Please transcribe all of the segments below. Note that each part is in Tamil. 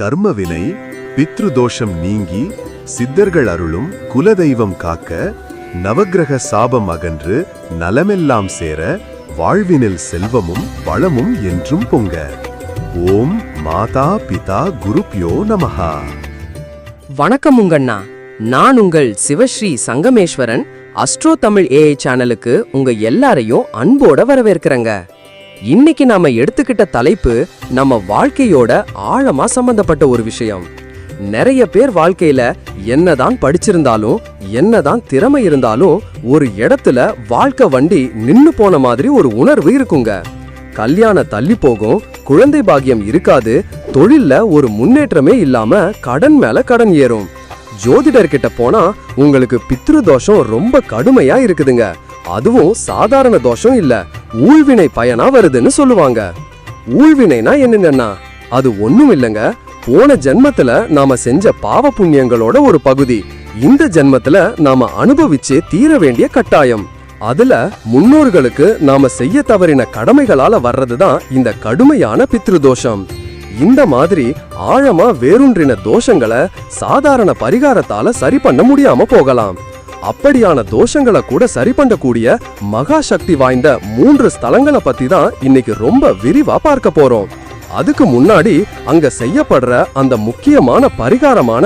கர்மவினை பித்ருதோஷம் நீங்கி சித்தர்கள் அருளும் குலதெய்வம் காக்க நவக்கிரக சாபம் அகன்று நலமெல்லாம் சேர வாழ்வினில் செல்வமும் வளமும் என்றும் பொங்க. ஓம் மாதா பிதா குருப்யோ நமஹா. வணக்கம் உங்கண்ணா. நான் உங்கள் சிவஸ்ரீ சங்கமேஸ்வரன் அஸ்ட்ரோ தமிழ் ஏஐ சேனலுக்கு உங்க எல்லாரையும் அன்போட வரவேற்கிறேங்க. இன்னைக்கு நாம எடுத்துக்கிட்ட தலைப்பு நம்ம வாழ்க்கையோட ஆழமா சம்பந்தப்பட்ட ஒரு விஷயம். நிறைய பேர் வாழ்க்கையில என்னதான் படிச்சிருந்தாலும் என்னதான் திறமை இருந்தாலும் ஒரு இடத்துல வாழ்க்கை வண்டி நின்னு போன மாதிரி ஒரு உணர்வு இருக்குங்க. கல்யாணம் தள்ளி போகும் குழந்தை பாகியம் இருக்காது தொழில்ல ஒரு முன்னேற்றமே இல்லாம கடன் மேல கடன் ஏறும். ஜோதிடர்கிட்ட போனா உங்களுக்கு பித்ரு தோஷம் ரொம்ப கடுமையா இருக்குதுங்க. அதுவும் சாதாரண தோஷம் இல்ல. ஊழ்வினை பயனா வருதுன்னு சொல்லுவாங்க. ஊழ்வினைனா என்னங்கன்னா அது ஒண்ணும் இல்லைங்க. போன ஜென்மத்துல நாம செஞ்ச பாவ புண்ணியங்களோட ஒரு பகுதி. இந்த ஜென்மத்துல நாம அனுபவிச்சு தீர வேண்டிய கட்டாயம். அதுல முன்னோர்களுக்கு நாம செய்ய தவறின கடமைகளால வர்றதுதான் இந்த கடுமையான பித்ருதோஷம். இந்த மாதிரி ஆழமா வேரூன்றின தோஷங்களை சாதாரண பரிகாரத்தால சரி பண்ண முடியாம போகலாம். அப்படியான தோஷங்களை கூட சரி பண்ணக்கூடிய மகா சக்தி வாய்ந்த மூன்று ஸ்தலங்களை பத்தி தான் இன்னைக்கு ரொம்ப விரிவா பார்க்க போறோம். அதுக்கு முன்னாடி அங்க செய்யப்படுற அந்த முக்கியமான பரிகாரமான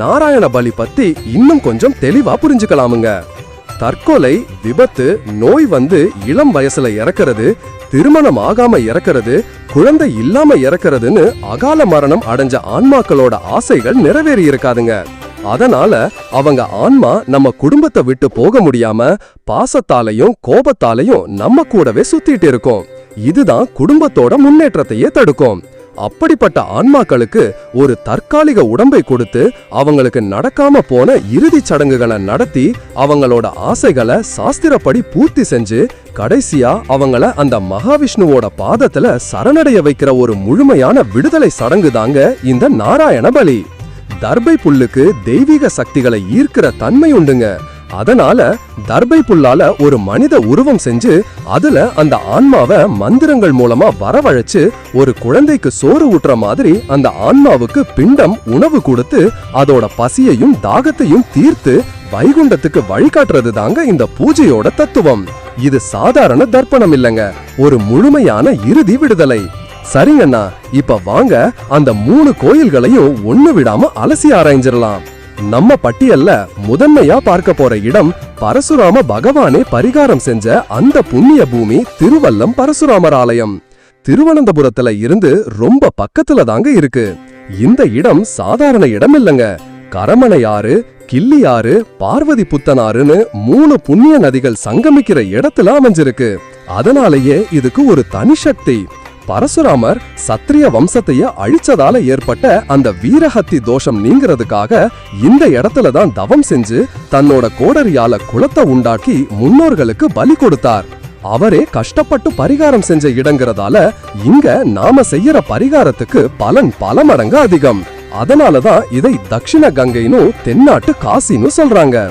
நாராயண பலி பத்தி இன்னும் கொஞ்சம் தெளிவா புரிஞ்சுக்கலாமுங்க. தற்கொலை விபத்து நோய் வந்து இளம் வயசுல இறக்குறது திருமணம் ஆகாம இறக்குறது குழந்தை இல்லாம இறக்குறதுன்னு அகால மரணம் அடைஞ்ச ஆன்மாக்களோட ஆசைகள் நிறைவேறி இருக்காதுங்க. அதனால அவங்க ஆன்மா நம்ம குடும்பத்தை விட்டு போக முடியாம பாசத்தாலையும் கோபத்தாலையும் நம்ம கூடவே சுத்திட்டு இருக்கும். இதுதான் குடும்பத்தோட முன்னேற்றத்தையே தடுக்கும். அப்படிப்பட்ட ஆன்மாக்களுக்கு ஒரு தற்காலிக உடம்பை கொடுத்து அவங்களுக்கு நடக்காம போன இறுதிச் சடங்குகளை நடத்தி அவங்களோட ஆசைகளை சாஸ்திரப்படி பூர்த்தி செஞ்சு கடைசியா அவங்கள அந்த மகாவிஷ்ணுவோட பாதத்துல சரணடைய வைக்கிற ஒரு முழுமையான விடுதலை சடங்கு தாங்க இந்த நாராயண பலி. தர்பை புல்லுக்கு தெய்வீக சக்திகளை ஈர்க்கிற தன்மை உண்டுங்க. அதனால தர்பை புல்லால ஒரு மனித உருவம் செஞ்சு அதுல அந்த ஆன்மாவை மந்திரங்கள் மூலமா வரவழைச்சு ஒரு குழந்தைக்கு சோறு ஊட்டுற மாதிரி அந்த ஆன்மாவுக்கு பிண்டம் உணவு கொடுத்து அதோட பசியையும் தாகத்தையும் தீர்த்து வைகுண்டத்துக்கு வழிகாட்டுறது தாங்க இந்த பூஜையோட தத்துவம். இது சாதாரண தர்ப்பணம் இல்லைங்க. ஒரு முழுமையான இறுதி விடுதலை. சரிங்கண்ணா இப்ப வாங்க அந்த மூணு கோயில்களையும் ஒண்ணு விடாம அலசி ஆராய்ஞ்சிடலாம் நம்ம பட்டியல்ல முதன்மையா பார்க்க போற இடம் பரசுராம பகவானே பரிகாரம் செஞ்ச அந்த புண்ணிய பூமி திருவல்லம் பரசுராமர் ஆலயம். திருவனந்தபுரத்துல இருந்து ரொம்ப பக்கத்துல தாங்க இருக்கு. இந்த இடம் சாதாரண இடம் இல்லைங்க. கரமணையாறு கிள்ளியாறு பார்வதி புத்தனாறுன்னு மூணு புண்ணிய நதிகள் சங்கமிக்கிற இடத்துல அமைஞ்சிருக்கு. அதனாலேயே இதுக்கு ஒரு தனி சக்தி பரசுராமர் சத்திரிய வம்சத்தையே அழிச்சதால ஏற்பட்ட அந்த வீரஹத்தி தோஷம் நீங்கிறதுக்காக இந்த இடத்துல தான் தவம் செஞ்சு தன்னோட கோடரியால குளத்தை உண்டாக்கி முன்னோர்களுக்கு பலி கொடுத்தார். அவரே கஷ்டப்பட்டு பரிகாரம் செஞ்ச இடங்கிறதால இங்க நாம செய்யற பரிகாரத்துக்கு பலன் பல மடங்கு அதிகம். அதனாலதான் இதை தக்ஷிண கங்கைன்னு தென்னாட்டு காசின்னு சொல்றாங்க.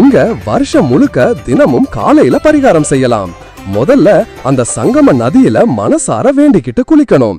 இங்க வருஷம் முழுக்க தினமும் காலையில பரிகாரம் செய்யலாம். முதல்ல அந்த சங்கம நதியில மனசார வேண்டிக்கிட்டு குளிக்கணும்.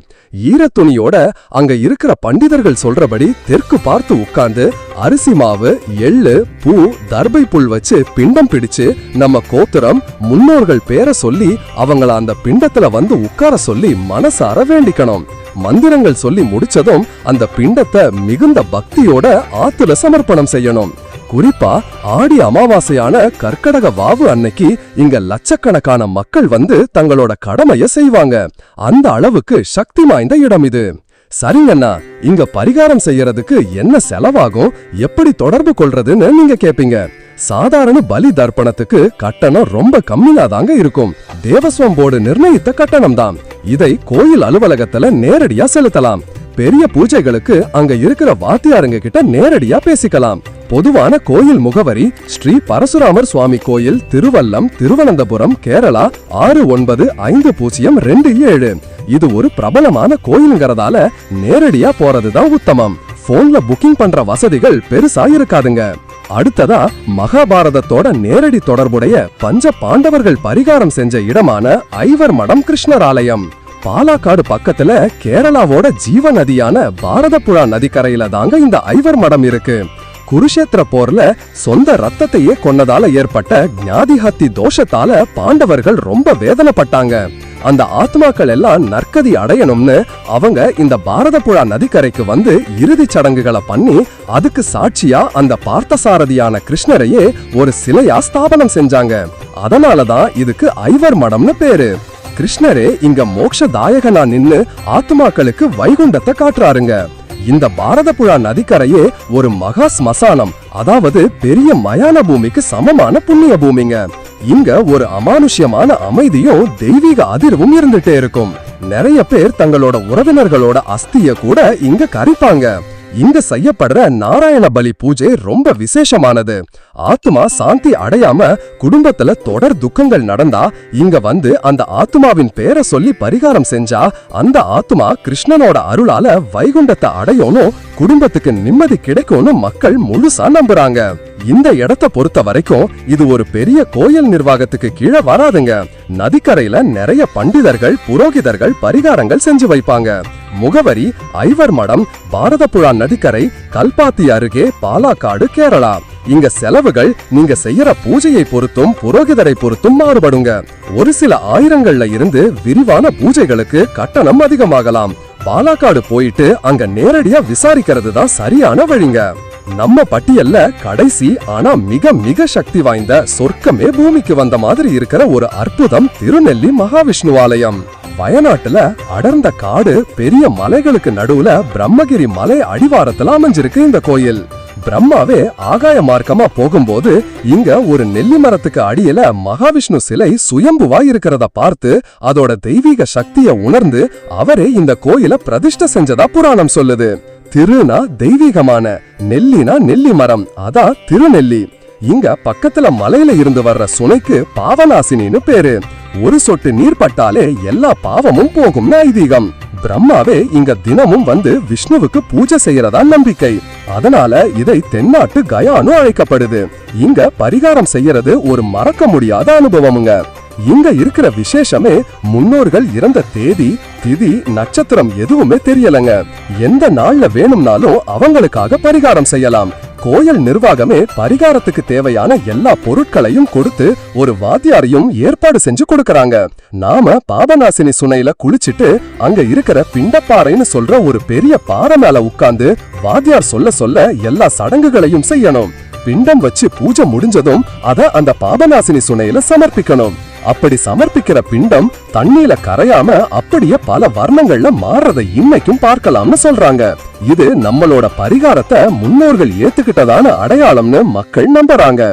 ஈரத்துணியோட அங்க இருக்கிற பண்டிதர்கள் சொல்றபடி தெற்கு பார்த்து உட்கார்ந்து அரிசி மாவு எள்ளு பூ தர்பை புல் வச்சு பிண்டம் பிடிச்சு நம்ம கோத்திரம் முன்னோர்கள் பேரை சொல்லி அவங்கள அந்த பிண்டத்துல வந்து உட்கார சொல்லி மனசார வேண்டிக்கணும். மந்திரங்கள் சொல்லி முடிச்சதும் அந்த பிண்டத்தை மிகுந்த பக்தியோட ஆத்துல சமர்ப்பணம் செய்யணும். குறிப்பா ஆடி அமாவாசையான கர்க்கடக வாவு அன்னைக்கு இங்க லட்சக்கணக்கான மக்கள் வந்து தங்களோட கடமைய செய்வாங்க. அந்த அளவுக்கு சக்தி வாய்ந்த இடம் இது. சரிங்கண்ணா இங்க பரிகாரம் செய்யறதுக்கு என்ன செலவாகும்? எப்படி தொடர்பு கொள்றதுன்னு நீங்க கேப்பீங்க. சாதாரண பலி தர்ப்பணத்துக்கு கட்டணம் ரொம்ப கம்மியா தாங்க இருக்கும். தேவஸ்வம் போர்டு நிர்ணயித்த கட்டணம் தான். இதை கோயில் அலுவலகத்துல நேரடியா செலுத்தலாம். பெரிய பூஜைகளுக்கு அங்க இருக்கிற வாத்தியாருங்க கிட்ட நேரடியா பேசிக்கலாம். பொதுவான கோயில் முகவரி ஸ்ரீ பரசுராமர் சுவாமி கோயில் திருவல்லம் திருவனந்தபுரம் கேரளா ஆறு ஒன்பது ஐந்து பூஜ்ஜியம் ரெண்டு ஏழு. இது ஒரு பிரபலமான கோயிலுங்கிறதால நேரடியா போறதுதான் உத்தமம். போன்ல புக்கிங் பண்ற வசதிகள் பெருசா இருக்காதுங்க. அடுத்ததா மகாபாரதத்தோட நேரடி தொடர்புடைய பஞ்ச பாண்டவர்கள் பரிகாரம் செஞ்ச இடமான ஐவர் மடம் கிருஷ்ணர் ஆலயம். பாலாக்காடு பக்கத்துல கேரளாவோட ஜீவ நதியான பாரதப்புழா நதிக்கரையில தாங்க இந்த ஐவர் மடம் இருக்கு. குருஷேத்திர போர்ல சொந்த ரத்தத்தையே கொன்னதால ஏற்பட்ட ஞாதிஹத்தி தோஷத்தால பாண்டவர்கள் ரொம்ப வேதனைப்பட்டாங்க. அந்த ஆத்மாக்கள் எல்லாம் நற்கதி அடையணும்னு அவங்க இந்த பாரதப்புழா நதிக்கரைக்கு வந்து இறுதிச் சடங்குகளை பண்ணி அதுக்கு சாட்சியா அந்த பார்த்தசாரதியான கிருஷ்ணரையே ஒரு சிலையா ஸ்தாபனம் செஞ்சாங்க. அதனாலதான் இதுக்கு ஐவர் மடம்னு பேரு. கிருஷ்ணரே இங்க மோக்ஷதாயகனா நின்னு ஆத்மாக்களுக்கு வைகுண்டத்தை காட்டுறாருங்க. இந்த பாரதப்புழா நதிக்கரையே ஒரு மகா ஸ்மசானம் அதாவது பெரிய மயான பூமிக்கு சமமான புண்ணிய பூமிங்க. இங்க ஒரு அமானுஷ்யமான அமைதியும் தெய்வீக அதிர்வும் இருந்துட்டே இருக்கும். நிறைய பேர் தங்களோட உறவினர்களோட அஸ்திய கூட இங்க கரிப்பாங்க. இங்க செய்யப்படுற நாராயண பலி பூஜை ரொம்ப விசேஷமானது. ஆத்மா சாந்தி அடையாம குடும்பத்துல தொடர் துக்கங்கள் நடந்தா இங்க வந்து அந்த ஆத்மாவின் பேரை சொல்லி பரிகாரம் செஞ்சா அந்த ஆத்மா கிருஷ்ணனோட அருளால வைகுண்டத்தை அடையணும் குடும்பத்துக்கு நிம்மதி கிடைக்கும்னு மக்கள் முழுசா நம்புறாங்க. இந்த இடத்த பொறுத்த வரைக்கும் இது ஒரு பெரிய கோயில் நிர்வாகத்துக்கு கீழே வராதுங்க. நதிக்கரையில நிறைய பண்டிதர்கள் புரோகிதர்கள் பரிகாரங்கள் செஞ்சு வைப்பாங்க. முகவரி ஐவர் மடம் பாரதப்புழா நதிக்கரை கல்பாத்தி அருகே பாலாக்காடு கேரளா. இங்க செலவுகள் நீங்க செய்யற பூஜையை பொறுத்தும் புரோகிதரை பொறுத்தும் மாறுபடுங்க. ஒரு சில ஆயிரங்கள்ல இருந்து விரிவான பூஜைகளுக்கு கட்டணம் அதிகமாகலாம். பாலாக்காடு போயிட்டு அங்க நேரடியா விசாரிக்கிறது தான் சரியான வழிங்க. நம்ம பட்டியல்ல கடைசி ஆனா மிக மிக சக்தி வாய்ந்த சொர்க்கமே பூமிக்கு வந்த மாதிரி இருக்கிற ஒரு அற்புதம் திருநெல்லி மகாவிஷ்ணு ஆலயம். வயநாட்டுல அடர்ந்த காடு பெரிய மலைகளுக்கு நடுவுல பிரம்மகிரி மலை அடிவாரத்துல அமைஞ்சிருக்கு இந்த கோயில். பிரம்மாவே ஆகாய மார்க்கமா போகும்போது இங்க ஒரு நெல்லி மரத்துக்கு அடியில மகாவிஷ்ணு சிலை சுயம்புவா இருக்கிறத பார்த்து அதோட தெய்வீக சக்திய உணர்ந்து அவரே இந்த கோயில பிரதிஷ்ட செஞ்சதா புராணம் சொல்லுது. திருனா தெய்வீகமான நெல்லினா நெல்லி மரம் அதான் திருநெல்லி. இங்க பக்கத்துல மலையில இருந்து வர்ற சுனைக்கு பாவநாசினின்னு பேரு. ஒரு சொட்டு நீர் பட்டாலே எல்லா பாவமும் போகும்னு ஐதீகம் பிரம்மாவே இங்க தினமும் வந்து விஷ்ணுவுக்கு பூஜை செய்யறதா நம்பிக்கை. அதனால இதை தென்னாட்டு கயானு அழைக்கப்படுது. இங்க பரிகாரம் செய்யறது ஒரு மறக்க முடியாத அனுபவமுங்க. இங்க இருக்கிற விசேஷமே முன்னோர்கள் இறந்த தேதி திதி நட்சத்திரம் எதுவுமே தெரியலங்க. எந்த நாள்ல வேணும்னாலும் அவங்களுக்காக பரிகாரம் செய்யலாம். கோயில் நிர்வாகமே பரிகாரத்துக்கு தேவையான எல்லா பொருட்களையும் கொடுத்து ஒரு வாத்தியாரையும் ஏற்பாடு செஞ்சு கொடுக்கறாங்க. நாம பாபநாசினி சுனையில குளிச்சிட்டு அங்க இருக்கிற பிண்டப்பாறைன்னு சொல்ற ஒரு பெரிய பாறை மேல உட்கார்ந்து வாத்தியார் சொல்ல சொல்ல எல்லா சடங்குகளையும் செய்யணும். பிண்டம் வச்சு பூஜை முடிஞ்சதும் அத அந்த பாபநாசினி சுனையில சமர்ப்பிக்கணும். அப்படி சமர்ப்பிக்கிற பிண்டம் தண்ணியில கரையாம அப்படியே பல வர்ணங்கள்ல மாறுறதை இன்னைக்கும் பார்க்கலாம்னு சொல்றாங்க. இது நம்மளோட பரிகாரத்தை முன்னோர்கள் ஏத்துக்கிட்டதான அடையாளம்னு மக்கள் நம்புறாங்க.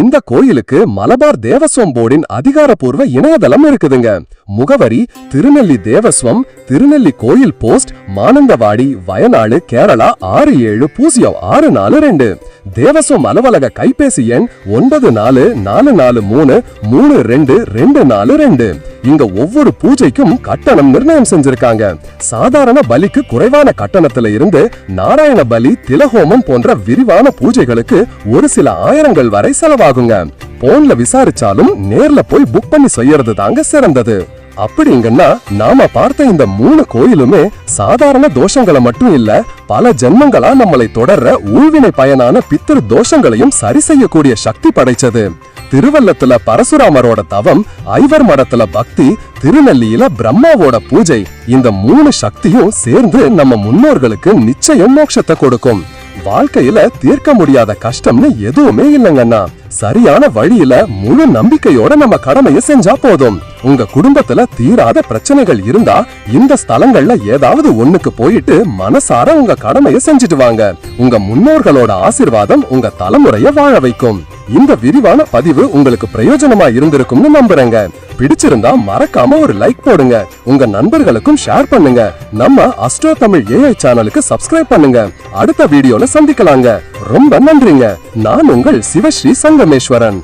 இந்த கோயிலுக்கு மலபார் தேவஸ்வம் போர்டின் அதிகாரப்பூர்வ இணையதளம் இருக்குதுங்க. முகவரி திருநெல்லி தேவஸ்வம் திருநெல்லி கோயில் போஸ்ட் மானந்தவாடி வயநாடு கேரளா ஆறு ஏழு பூஜ்ஜியம் ஆறு நாலு ரெண்டு. தேவஸ்வம் அலுவலக கைபேசி எண் ஒன்பது நாலு நாலு நாலு மூணு மூணு ரெண்டு ரெண்டு நாலு ரெண்டு. இங்க ஒவ்வொரு பூஜைக்கும் கட்டணம் நிர்ணயம் செஞ்சிருக்காங்க. சாதாரண பலிக்கு குறைவான கட்டணத்துல இருந்து நாராயண பலி திலஹோமம் போன்ற விரிவான பூஜைகளுக்கு ஒரு சில ஆயிரங்கள் வரை செலவாகுங்க. போன்ல விசாரிச்சாலும் நேர்ல போய் புக் பண்ணி செய்யறது தாங்க சிறந்தது. அப்படிங்கன்னா நாம பார்த்த இந்த மூணு கோயிலுமே சாதாரண தோஷங்களை மட்டும் இல்ல பல ஜென்மங்களா நம்மளை தொடர்ற ஊழ்வினை பயனான பித்திரு தோஷங்களையும் சரி செய்யக்கூடிய சக்தி படைச்சது திருவள்ளத்துல பரசுராமரோட தவம் ஐவர் மடத்துல பக்தி திருநெல்லியில பிரம்மாவோட பூஜை இந்த மூணு சக்தியும் சேர்ந்து நம்ம முன்னோர்களுக்கு நிச்சயம் மோட்சத்தை கொடுக்கும். வாழ்க்கையில தீர்க்க முடியாத கஷ்டம்னு எதுவுமே இல்லைங்கண்ணா. சரியான வழியில முழு நம்பிக்கையோட நம்ம கடமையை செஞ்சா போதும். உங்க குடும்பத்துல தீராத பிரச்சனைகள் இருந்தா இந்த ஸ்தலங்கள்ல ஏதாவது ஒண்ணுக்கு போயிட்டு மனசார உங்க கடமையை செஞ்சுட்டு வாங்க. உங்க முன்னோர்களோட ஆசிர்வாதம் உங்க தலைமுறைய வாழ வைக்கும். இந்த விரிவான பதிவு உங்களுக்கு பிரயோஜனமா இருந்திருக்கும்னு நம்புறேங்க. பிடிச்சிருந்தா மறக்காம ஒரு லைக் போடுங்க. உங்க நண்பர்களுக்கும் ஷேர் பண்ணுங்க. நம்ம அஸ்ட்ரோ தமிழ் ஏஐ சேனலுக்கு சப்ஸ்கிரைப் பண்ணுங்க. அடுத்த வீடியோல சந்திக்கலாங்க. ரொம்ப நன்றிங்க. நான் உங்கள் சிவஸ்ரீ சங்கமேஸ்வரன்.